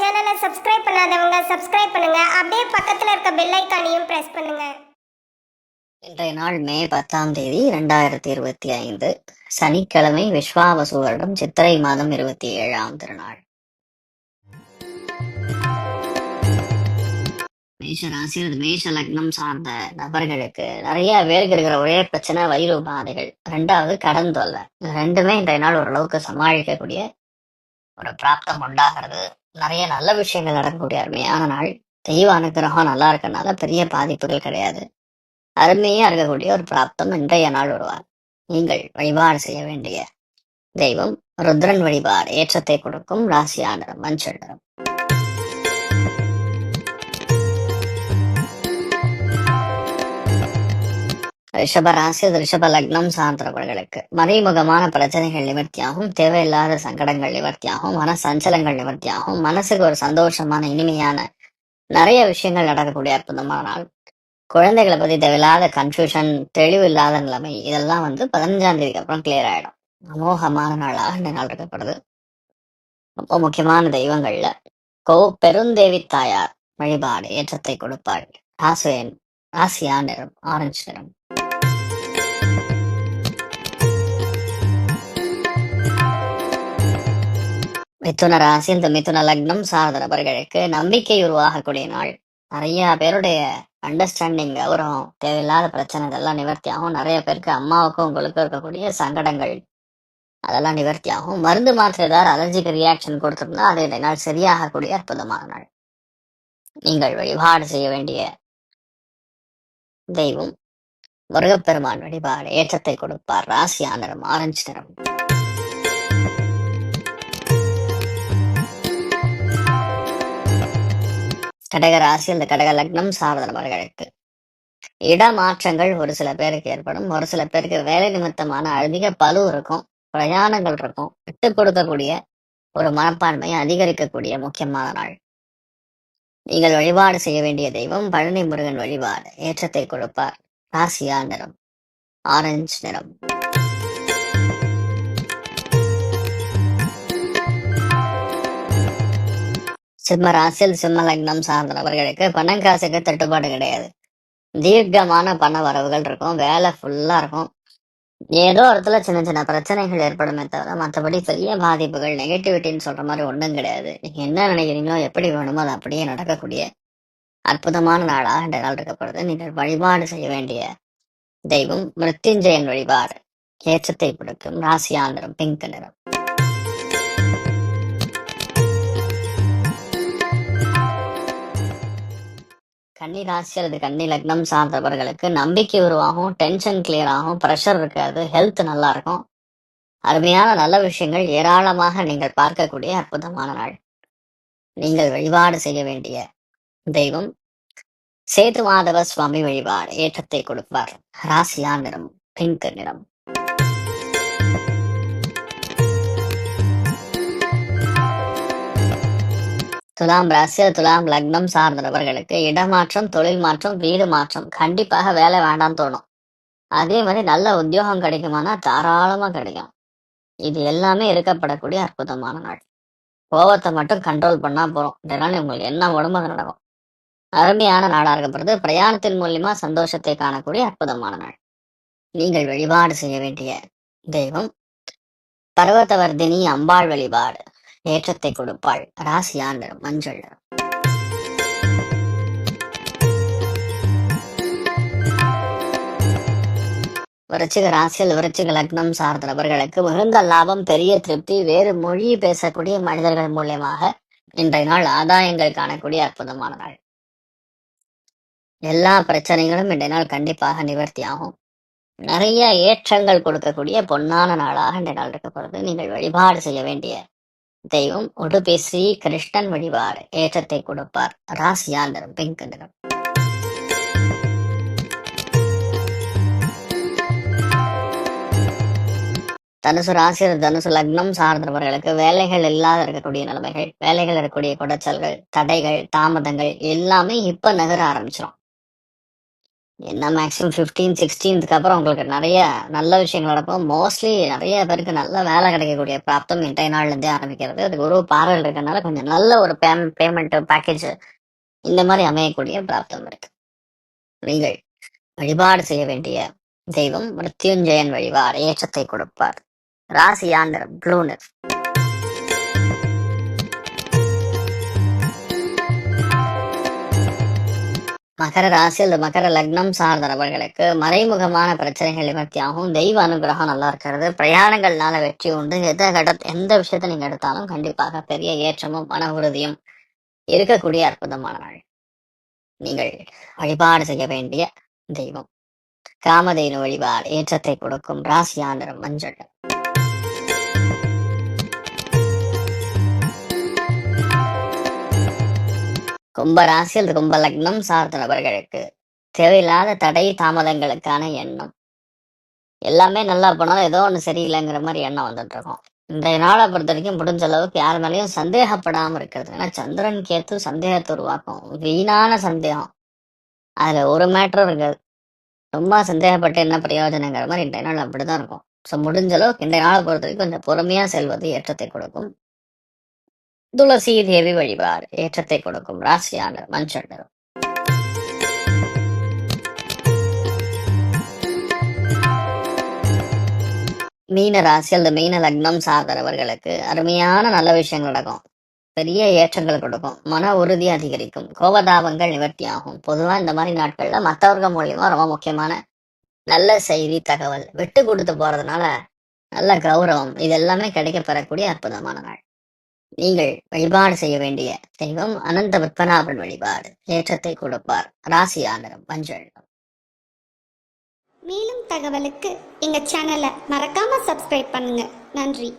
சேனலை சப்ஸ்கிரைப் பண்ணாதவங்க சப்ஸ்கிரைப் பண்ணுங்க. அப்படியே பக்கத்துல இருக்க பெல் ஐக்கானையும் பிரஸ் பண்ணுங்க. இன்றைய நாள் மே பத்தாம் தேதி இரண்டாயிரத்தி இருபத்தி ஐந்து. சனிக்கிழமை விஸ்வாவசு வருடம் சித்திரை மாதம் இருபத்தி ஏழாம் திருநாள். மேஷ ராசி மேஷ லக்னம் சார்ந்த நபர்களுக்கு நிறைய பேருக்கு இருக்கிற ஒரே பிரச்சனை வயிறு உபாதைகள். ரெண்டாவது கடன் தொல்லை. ரெண்டுமே இன்றைய நாள் ஓரளவுக்கு சமாளிக்கக்கூடிய ஒரு பிராப்தம் உண்டாகிறது. நிறைய நல்ல விஷயங்கள் நடக்கக்கூடிய அருமையான நாள். தெய்வ அனுகிரகம் நல்லா இருக்கனால பெரிய பாதிப்புகள் கிடையாது. அருமையா இருக்கக்கூடிய ஒரு பிராப்தம் இன்றைய நாள் வருவார் நீங்கள் வழிபாடு செய்ய வேண்டிய தெய்வம் ருத்ரன் வழிபாடு ஏற்றத்தை கொடுக்கும் ராசியானரம் மஞ்சள் நிறம் ரிஷப ராசி ரிஷப லக்னம் சார்ந்தவர்களுக்கு. மறைமுகமான பிரச்சனைகள் நிவர்த்தியாகும் தேவையில்லாத சங்கடங்கள் நிவர்த்தியாகும் மன சஞ்சலங்கள் நிவர்த்தியாகும் மனசுக்கு ஒரு சந்தோஷமான இனிமையான நிறைய விஷயங்கள் நடக்கக்கூடிய அற்புதமான நாள். குழந்தைகளை பத்தி தேவையில்லாத கன்ஃபியூஷன் தெளிவு இல்லாத நிலைமை இதெல்லாம் வந்து பதினஞ்சாம் தேதிக்கு அப்புறம் கிளியர் ஆயிடும். அமோகமான நாளாக இந்த நாள் இருக்கப்படுது. ரொம்ப முக்கியமான தெய்வங்கள்ல. கோ பெருந்தேவி தாயார் வழிபாடு ஏற்றத்தை கொடுப்பாள். ராசியன் ராசியா நிறம் ஆரஞ்சு நிறம். மிதுன ராசி இந்த மிதுன லக்னம் சார்ந்த நபர்களுக்கு நம்பிக்கை உருவாகக்கூடிய நாள். நிறைய பேருடைய அண்டர்ஸ்டாண்டிங் கௌரவம் தேவையில்லாத பிரச்சனை இதெல்லாம் நிவர்த்தியாகும். நிறைய பேருக்கு அம்மாவுக்கும் உங்களுக்கும் இருக்கக்கூடிய சங்கடங்கள் அதெல்லாம் நிவர்த்தியாகும். மருந்து மாத்திரை ஏதாவது அலர்ஜிக்கு ரியாக்ஷன் கொடுத்துருந்தா அது இந்த நாள் சரியாகக்கூடிய அற்புதமான நாள். நீங்கள் வழிபாடு செய்ய வேண்டிய தெய்வம் முருகப்பெருமான் வழிபாடு ஏற்றத்தை கொடுப்பார். ராசியான நிறம் ஆரஞ்சு நிறம். கடக ராசி அந்த கடக லக்னம் சார்ந்த நபர்களுக்கு இடமாற்றங்கள் ஒரு சில பேருக்கு ஏற்படும். ஒரு சில பேருக்கு வேலை நிமித்தமான அதிக பலு இருக்கும். பிரயாணங்கள் இருக்கும். விட்டு கொடுக்கக்கூடிய ஒரு மனப்பான்மையை அதிகரிக்கக்கூடிய முக்கியமான நாள். நீங்கள் வழிபாடு செய்ய வேண்டிய தெய்வம் பழனி முருகன் வழிபாடு. ஏற்றத்தை கொடுப்பார். ராசியா நிறம். ஆரஞ்சு நிறம். சிம்ம ராசியில் சிம்ம லக்னம் சார்ந்த நபர்களுக்கு பணம் காசுக்கு தட்டுப்பாடு கிடையாது. தீர்க்கமான பண வரவுகள் இருக்கும். வேலை ஃபுல்லா இருக்கும். ஏதோ இடத்துல சின்ன சின்ன பிரச்சனைகள் ஏற்படுமே தவிர மற்றபடி பெரிய பாதிப்புகள் நெகட்டிவிட்டின்னு சொல்ற மாதிரி ஒன்றும் கிடையாது. நீங்க என்ன நினைக்கிறீங்களோ எப்படி வேணுமோ அது அப்படியே நடக்கக்கூடிய அற்புதமான நாளாக இந்த நாள் இருக்கப்படுது நீங்கள் வழிபாடு செய்ய வேண்டிய தெய்வம் மிருத்யுஞ்சயன் வழிபாடு. ஏற்றத்தை கொடுக்கும் ராசியாந்திரம் பிங்க் நிறம். கன்னி ராசி அல்லது கன்னி லக்னம் சார்ந்தவர்களுக்கு நம்பிக்கை உருவாகும் டென்ஷன் கிளியர் ஆகும் ப்ரெஷர் இருக்காது ஹெல்த் நல்லா இருக்கும். அருமையான நல்ல விஷயங்கள் ஏராளமாக நீங்கள் பார்க்கக்கூடிய அற்புதமான நாள். நீங்கள் வழிபாடு செய்ய வேண்டிய தெய்வம் சேது மாதவ சுவாமி வழிபாடு ஏற்றத்தை கொடுப்பார். ராசியா நிறம் பிங்க் நிறம். துலாம் ராசி துலாம் லக்னம் சார்ந்த நபர்களுக்கு இடமாற்றம் தொழில் மாற்றம் வீடு மாற்றம் கண்டிப்பாக வேலை வேண்டாம்னு தோணும். அதே மாதிரி நல்ல உத்தியோகம் கிடைக்குமானா தாராளமா கிடைக்கும். இது எல்லாமே இருக்கப்படக்கூடிய அற்புதமான நாள். கோபத்தை மட்டும் கண்ட்ரோல் பண்ணா போறோம். இதனால உங்களுக்கு என்ன உடம்பு அது நடக்கும். அருமையான நாடாக இருக்கப்படுறது பிரயாணத்தின் மூலியமா சந்தோஷத்தை காணக்கூடிய அற்புதமான நாள். நீங்கள் வழிபாடு செய்ய வேண்டிய தெய்வம் பர்வத்தவர்தினி அம்பாள் வழிபாடு. ஏற்றத்தை கொடுப்பாள். ராசியா நிறம் மஞ்சள் நிறம். விருச்சிக ராசியில் விருச்சிக லக்னம் சார்ந்த நபர்களுக்கு மிகுந்த லாபம் பெரிய திருப்தி வேறு மொழி பேசக்கூடிய மனிதர்கள் மூலியமாக இன்றைய நாள் ஆதாயங்கள் காணக்கூடிய அற்புதமான நாள். எல்லா பிரச்சனைகளும் இன்றைய நாள் கண்டிப்பாக நிவர்த்தி ஆகும். நிறைய ஏற்றங்கள் கொடுக்கக்கூடிய பொன்னான நாளாக இன்றைய நாள் இருக்கப்படுது நீங்கள் வழிபாடு செய்ய வேண்டிய தெய்வம் உடுப்பி ஸ்ரீ கிருஷ்ணன் வழிபாடு ஏற்றத்தை கொடுப்பார். ராசியா நிறம் பிங்க் நிறம். தனுசு ராசி தனுசு லக்னம் சார்ந்தவர்களுக்கு வேலைகள் இல்லாத இருக்கக்கூடிய நிலைமைகள் வேலைகள் இருக்கக்கூடிய குடைச்சல்கள் தடைகள் தாமதங்கள் எல்லாமே இப்ப நகர ஆரம்பிச்சிடும் என்ன மேக்ஸிமம் ஃபிஃப்டீன் சிக்ஸ்டீன்த்துக்கு அப்புறம் உங்களுக்கு நிறைய நல்ல விஷயங்கள் நடக்கும். மோஸ்ட்லி நிறைய பேருக்கு நல்ல வேலை கிடைக்கக்கூடிய பிராப்தம் இன்றைய நாள்ல இருந்தே ஆரம்பிக்கிறது. அது ஒரு பாரல் இருக்கறனால கொஞ்சம் நல்ல ஒரு பே பேமெண்ட் பேக்கேஜ் இந்த மாதிரி அமையக்கூடிய பிராப்தம் இருக்கு. நீங்கள் வழிபாடு செய்ய வேண்டிய தெய்வம் மிருத்யுஞ்சயன் வழிபாடு ஏற்றத்தை கொடுப்பார். ராசி ப்ளூனர் மகர ராசி அல்லது மகர லக்னம் சார்ந்த நபர்களுக்கு மறைமுகமான பிரச்சனைகள் நிவர்த்தியாகும். தெய்வ அனுகிரகம் நல்லா இருக்கிறது. பிரயாணங்கள்னால வெற்றி உண்டு. எந்த கட எந்த விஷயத்தை நீங்க எடுத்தாலும் கண்டிப்பாக பெரிய ஏற்றமும் மன உறுதியும் இருக்கக்கூடிய அற்புதமான நாள். நீங்கள் வழிபாடு செய்ய வேண்டிய தெய்வம். காமதேனு வழிபாடு ஏற்றத்தை கொடுக்கும் ராசியாந்திரம் மஞ்சள். கும்ப ராசியில் கும்ப லக்னம் சார்ந்த நபர்களுக்கு. தேவையில்லாத தடை தாமதங்களுக்கான எண்ணம். எல்லாமே நல்லா போனாலும் ஏதோ ஒன்று சரியில்லைங்கிற மாதிரி எண்ணம் வந்துட்டு இருக்கும். இன்றைய நாளை பொறுத்த வரைக்கும் முடிஞ்ச அளவுக்கு யார் மேலேயும் சந்தேகப்படாம இருக்கிறது. ஏன்னா சந்திரன் கேத்து சந்தேகத்தை உருவாக்கும். வீணான சந்தேகம். அதுல ஒரு மேட்டரும் இருக்காது. ரொம்ப சந்தேகப்பட்டு என்ன பிரயோஜனங்கிற மாதிரி இன்றைய நாள் அப்படிதான் இருக்கும். ஸோ முடிஞ்ச அளவுக்கு இன்றைய நாளை பொறுத்த வரைக்கும் கொஞ்சம் பொறுமையா செல்வது ஏற்றத்தை கொடுக்கும். துளசி தேவி வழிபாடு ஏற்றத்தை கொடுக்கும் ராசியான மஞ்சள். நிறம் மீன ராசி அல்லது மீன லக்னம் சார்ந்தவர்களுக்கு அருமையான நல்ல விஷயங்கள் நடக்கும். பெரிய ஏற்றங்கள் கொடுக்கும். மன உறுதி அதிகரிக்கும். கோபதாபங்கள் நிவர்த்தியாகும். பொதுவா இந்த மாதிரி நாட்கள்ல மற்றவர்கள் மூலியமா ரொம்ப முக்கியமான நல்ல செய்தி தகவல். விட்டு கொடுத்து போறதுனால நல்ல கௌரவம். இது எல்லாமே கிடைக்க பெறக்கூடிய அற்புதமான நாள். நீங்கள் வழிபாடு செய்ய வேண்டிய தெய்வம் அனந்த பத்மநாபன் வழிபாடு. ஏற்றத்தை கொடுப்பார். ராசி ஆந்திரம் மஞ்சள் மேலும் தகவலுக்கு எங்க சேனலை மறக்காம சப்ஸ்கிரைப் பண்ணுங்க. நன்றி.